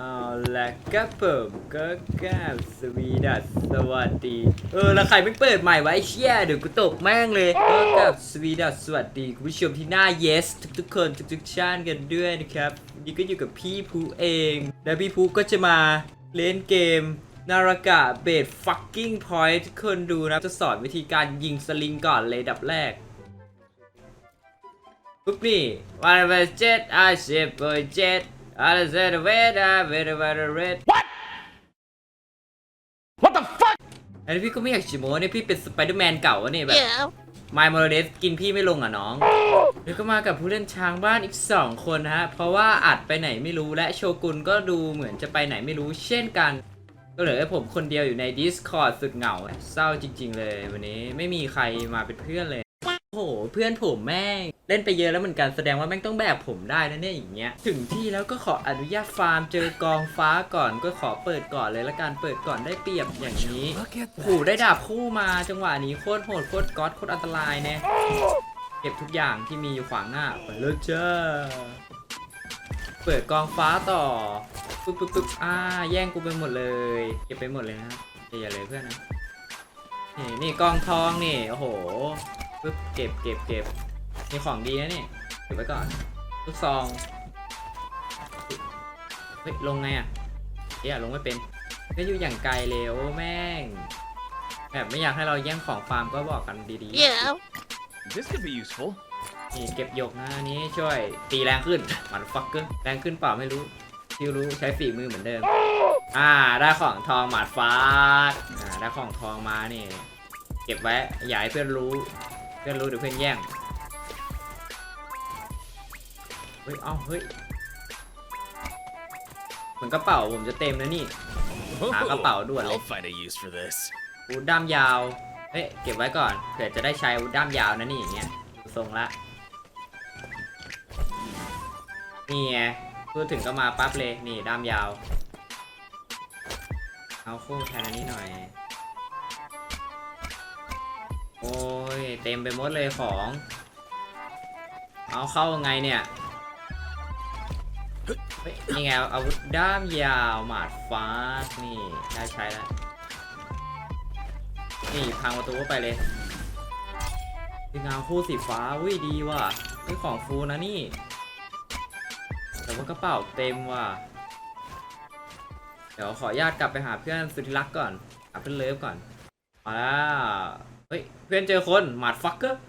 เอาละครับผมก็กราบสวีดัสสวัสดี เออแล้วใครไม่เปิดใหม่ไวะไอ้เชี่ยเดี๋ยวกูตกแม่งเลยก็กราบสวีดัสสวัสดีคุณผู้ชมที่หน้า yes ทุกๆคนทุกๆชาติกันด้วยนะครับวันนี่ก็อยู่กับพี่ภูเอง แล้วพี่ภูก็จะมาเล่นเกมนารากะเบด fucking point ทุกคนดูนะจะสอนวิธีการยิงสลิงก่อนเลยดับแรกปุ๊บนี่วันเวเจ็ดอาเชฟเบอร์เจ็ด อาเซเดเวดาเวดาเวดาเรด What the fuck? อันนี้พี่ก็ไม่อยากชิโม้เนี่ยพี่เป็นสไปเดอร์แมนเก่าวะเนี่ยแบบ Yeah. ไมล์มอร์เดสกินพี่ไม่ลงอะน้อง แล้วก็มากับผู้เล่นช้างบ้านอีก 2 คนนะฮะ เพราะว่าอัดไปไหนไม่รู้และโชกุนก็ดูเหมือนจะไปไหนไม่รู้เช่นกัน ก็เหลือให้ผมคนเดียวอยู่ใน Discord สุดเหงา เศร้าจริง ๆ เลย วันนี้ไม่มีใครมาเป็นเพื่อนเลย โอ้โหเพื่อนผมแม่ง เล่นไปเยอะแล้วเหมือนกันแสดงว่าแม่งต้องแบกผมได้นะเนี่ยอย่างเงี้ยถึงที่แล้วก็ขออนุญาตฟาร์มเจอกองฟ้าก่อนก็ขอเปิดก่อนเลยละกันเปิดก่อนได้เปรียบอย่างนี้ Look at โอ้โหได้ดาบคู่มาจังหวะนี้โคตรโหดโคตรก๊อตโคตรอันตรายแน่ยเก็บทุกอย่างที่มีอยู่ขวางหน้าไปเลยจ้าเปิดกองฟ้าต่อปึ๊บปึ๊บปึ๊บอ่าแย่งกูไปหมดเลยเก็บไปหมดเลยนะอย่าเลยเพื่อนนะนี่นี่กองทองนี่โอ้โห ปึ๊บเก็บเก็บเก็บมีของดีนะนี่เก็บไว้ก่อนลูกซองเฮ้ยลงไงอะเฮ้ยลงไม่เป็นก็อยู่อย่างไกลเลยโอ้แม่งแบบไม่อยากให้เราแย่งของฟาร์มก็บอกกันดี Yeah. This could be useful. ๆนี่เก็บหยกนะอันนี้ช่วยตีแรงขึ้นมันฟักเกอร์แรงขึ้นเปล่าไม่รู้ที่รู้ใช้ฝีมือเหมือนเดิม อ่าได้ของทองหมาดฟ้าดอ่าได้ของทองมานี่ เก็บไว้อย่าให้เพื่อนรู้เพื่อนรู้เดี๋ยวเพื่อนแย่ง เฮ้ย เอ้า เฮ้ย เหมือนกระเป๋าผมจะเต็มแล้วนี่ หากระเป๋าด่วนเลย I'll find a use for this. อาวุธด้ามยาว เฮ้ย เก็บไว้ก่อน เผื่อจะได้ใช้อาวุธด้ามยาวนะนี่อย่างเงี้ยดูทรงละ นี่ไงพูดถึงก็มาปั๊บเลย นี่ด้ามยาว เอาคู่แทนอันนี้หน่อย โอ้ยเต็มไปหมดเลยของ เอาเข้าไงเนี่ยเฮ้ยนี่ไงอาวุธด้ามยาวหมาดฟ้านี่ได้ใช้แล้วนี่พังประตูไปเลยเป็นงาคู่สีฟ้าวิดีว่ะนี่ของฟูนะนี่แต่ว่ากระเป๋าเต็มว่ะเดี๋ยวขออนุญาตกลับไปหาเพื่อนสุดที่รักก่อนหาเพื่อนเลิฟก่อนมาแล้ว เฮ้ยเพื่อนเจอคนหมาดฟักเกอร์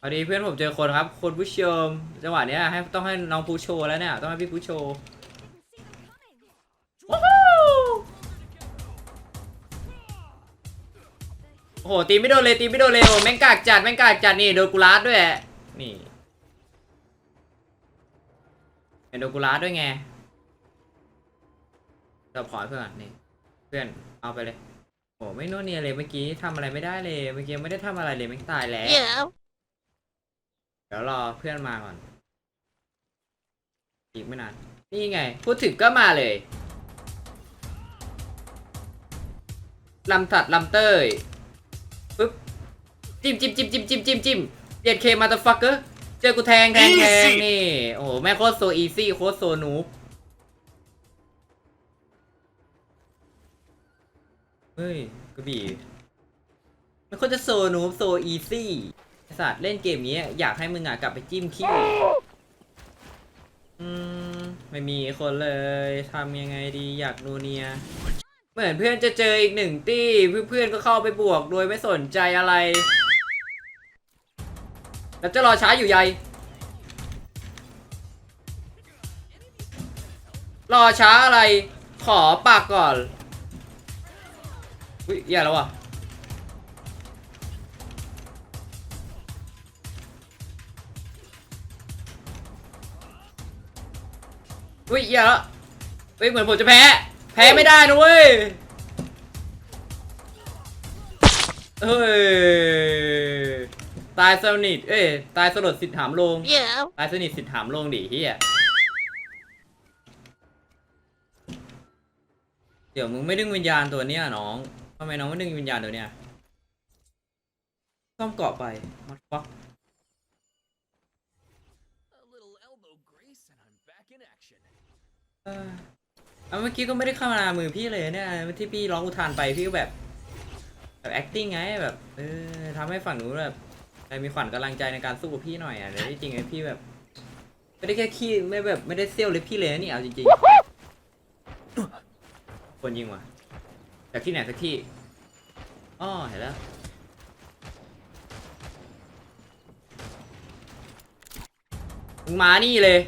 พอดีเพื่อนผมเจอคนครับคนผู้ชมจังหวะเนี้ยให้ต้องให้น้องผู้โชว์แล้วเนี่ยต้องให้พี่ผู้โชว์โอ้โหตีไม่โดนเลยตีไม่โดนเลยโอ้แม่งกากจัดแม่งกากจัดนี่โดนกูลาดด้วยนี่เป็นโดนกูลาดด้วยไงเราขอเพื่อนนี่เพื่อนเอาไปเลย โอ้ไม่โน่นเนี่ยเลยเมื่อกี้ทำอะไรไม่ได้เลยเมื่อกี้ไม่ได้ทำอะไรเลยแม่งตายแล้ว Yeah. เดี๋ยวรอเพื่อนมาก่อน อีกไม่นาน นี่ไง พูดถึงก็มาเลย ลำตัดลำเต้ยปึ๊บ จิ้มจิ้มจิ้มจิ้มจิ้มจิ้มจิ้มเจ็ดเคมาตฟักเกอร์เจอกูแทงแทงแทง Easy นี่ โอ้โห แม่งโคตรโซอีซี่ โคตรโซนูบ เฮ้ยกระบี่มันคตรจะโซนูบโซอีซี่ไอ้สัตว์เล่นเกมนี้อยากให้มึงอะกลับไปจิ้มขี้อืมไม่มีคนเลยทำยังไงดีอยากดูเนีย เหมือนเพื่อนจะเจออีกหนึ่งตี้เพื่อนๆก็เข้าไปบวกโดยไม่สนใจอะไร แล้วจะรอช้าอยู่ใยรอช้าอะไร ขอปากก่อน อุ้ยอย่าแล้วว่ะอุ้ยอย่าแล้วเฮ้ยเหมือนผมจะแพ้ แพ้ไม่ได้นะเว้ยเฮ้ย ตายสนิท เอ้ย ตายสลดสิทธิ์หามลง Yeah. ตายสนิทสิทธิ์หามลงดิเฮียเดี๋ยวมึงไม่ดึงวิญญาณตัวเนี้ยน้อง ทำไมน้องไม่ดึงวิญญาณตัวนี้ยซ่อมเกาะไปมัดฟักเออเอาเมื่อกี้ก็ไม่ได้เข้ามามือพี่เลยเนี่ยที่พี่ร้องอุทานไปพี่ก็แบบแบบ acting ไงแบบเออทำให้ฝั่งหนูแบบมีขวัญกำลังใจในการสู้กับพี่หน่อยอะแต่ที่จริงไอ้พี่แบบ ไม่ได้แค่ขี้ไม่แบบไม่ได้เซี่ยวเลยพี่เลยนี่เอาจริงๆคนยิงว่ะ จากที่ไหนสักที่อ๋อเห็นแล้ว มึงมานี่เลย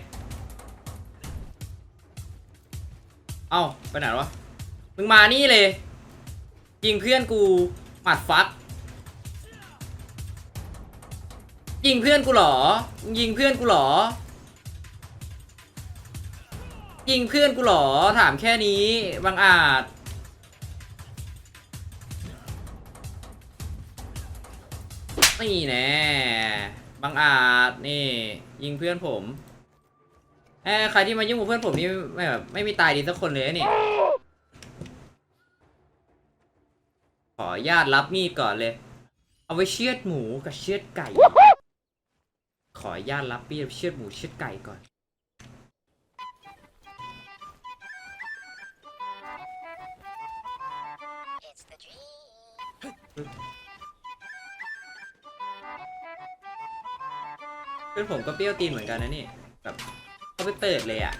เอ้าไปไหนวะ มึงมานี่เลย ยิงเพื่อนกูหมัดฟักยิงเพื่อนกูหรอ ยิงเพื่อนกูหรอ ยิงเพื่อนกูหรอ ถามแค่นี้บางอาจ นี่แน่บางอาจนี่ ยิงเพื่อนผมเอ้ใครที่มายุ่งกับเพื่อนผมนี่ไม่แบบไม่มีตายดีสักคนเลยนี่ ขอญาตรับมีดก่อนเลย เอาไว้เชือดหมูกับเชือดไก่ ขอญาตรับมีดเชือดหมูเชือดไก่ก่อน It's the เพื่อนผมก็เปรี้ยวตีนเหมือนกันนะนี่แบบเขาไปเปิดเลยอะ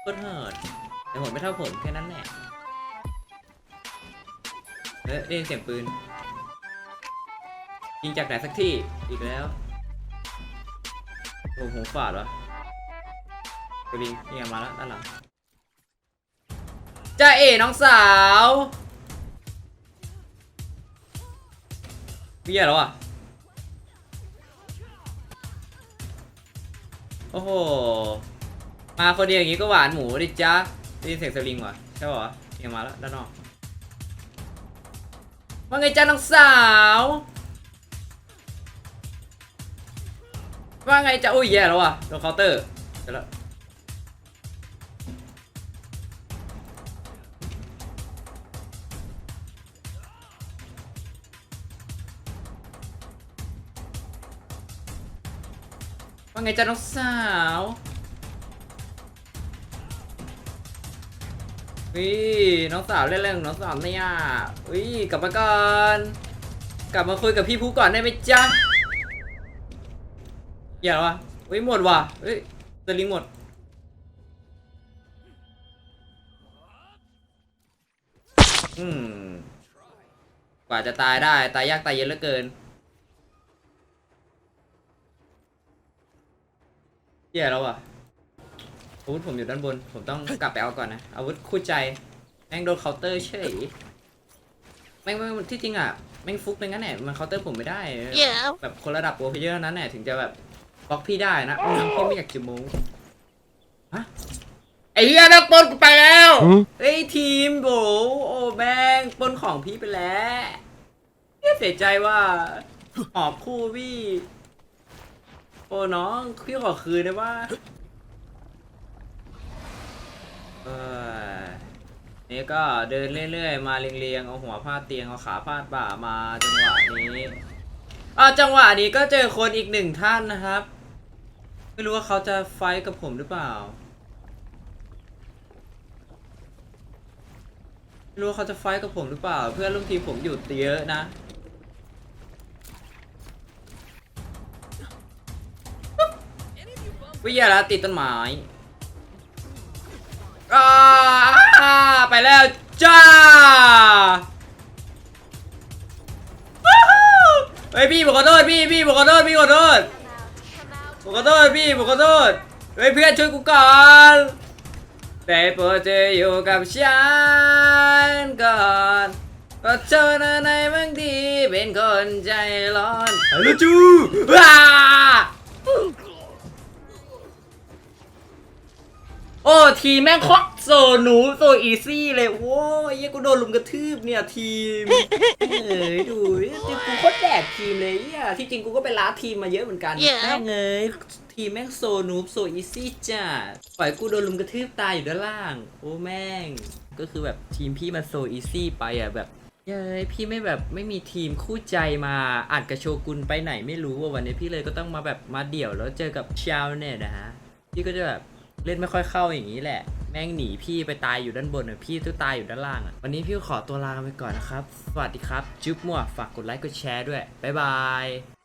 โคตรเหิดแต่ผมไม่เท่าผมแค่นั้นแหละเฮ้ยได้ยินเสียงปืนยิงจากไหนสักที่อีกแล้วโอ้โหหูฝาดวะกระดิ่งนี่มาแล้วด้านหลังจ้าเอ๋น้องสาวพี่ใหญ่แล้วอะ โอ้โห มาคนเดียวอย่างงี้ก็หวานหมูดิจ้าได้ยินเสียงสลิงว่ะใช่ป่ะเนี่งมาแล้วด้านนอกว่าไงจ้าน้องสาว ว่าไงจ้าอุ้ยแย่แล้วว่ะโดนเคาน์เตอร์เสร็จแล้ว ว่าไงจ้าน้องสาววิน้องสาวเล่นเรื่องน้องสาวเนี่ยวิกลับมาก่อน กลับมาคุยกับพี่ผู้ก่อนได้ไหมจ๊ะอย่าวะเฮ้ยหมดว่ะเฮ้ยสลิงหมดอืมกว่าจะตายได้ ตายยากตายเย็นเหลือเกิน แย่แล้วอะอาวุธผมอยู่ด้านบน ผมต้องกลับไปเอาก่อนนะ อาวุธคู่ใจ แม่งโดนเคาน์เตอร์เฉยแม่งแม่งที่จริงอะ แม่งฟุกเป็นงั้นแหละมันเคาน์เตอร์ผมไม่ได้ Yeah. แบบคนระดับโปรเพลเยอร์เท่านั้นแหละถึงจะแบบบล็อกพี่ได้นะอืมพี่ไม่อยากจะโม้ฮะไอ้เหี้ยนักปล้นกูไปแล้วเฮ้ยทีมโบโอ้แม่งปล้นของพี่ไปแล้วเหี้ยเสียใจว่าหอบคู่พี่ โอ้น้องพี่ขอคืนได้ว่าเออนี่ก็เดินเรื่อยๆ มาเรียงๆ เอาหัวพาดเตียง เอาขาพาดบ่ามาจังหวะนี้อ่าจังหวะนี้ก็เจอคนอีกหนึ่งท่านนะครับ ไม่รู้ว่าเขาจะไฟท์กับผมหรือเปล่า ไม่รู้ว่าเขาจะไฟท์กับผมหรือเปล่า เพื่อนร่วมทีมผมอยู่เยอะนะ วิทยาละติดต้นไม้อ่าไปแล้วจ้าเฮ้ยพี่ผมขอโทษพี่พี่ผมขอโทษพี่ขอโทษ Come out. ผมขอโทษพี่ผมขอโทษเฮ้ยเพื่อนช่วยกูก่อนแต่โปรดจะอยู่กับฉันก่อนก็เธอนะในบางทีเป็นคนใจร้อนฮัลโหลจูว้า โอ้ทีมแม่งโคตรโซหนูโซอีซี่เลยโว้ยเหี้ยกูโดนลุมกระทืบเนี่ยทีมเอ้ยดูดิกูโคตรแดกทีมเลยอะที่จริงกูก็ไปล้าทีมมาเยอะเหมือนกัน Yeah. แม่งเอ้ยทีมแม่งโซนูบโซอีซี่จ้ะปล่อยกูโดนลุมกระทืบตายอยู่ด้านล่าง โอ้แม่ง ก็คือแบบทีมพี่มันโซอีซี่ไปอะแบบเย้ยพี่ไม่แบบไม่มีทีมคู่ใจมาอัดกับโชกุนไปไหนไม่รู้ว่าวันนี้พี่เลยก็ต้องมาแบบมาเดี่ยวแล้วเจอกับชาวเน็ตนะฮะพี่ก็จะแบบ เล่นไม่ค่อยเข้าอย่างนี้แหละ แม่งหนีพี่ไปตายอยู่ด้านบนอะพี่ตัวตายอยู่ด้านล่างอะวันนี้พี่ขอตัวลาไปก่อนนะครับ สวัสดีครับ จุ๊บมั่วฝากกดไลค์กดแชร์ด้วยบ๊ายบาย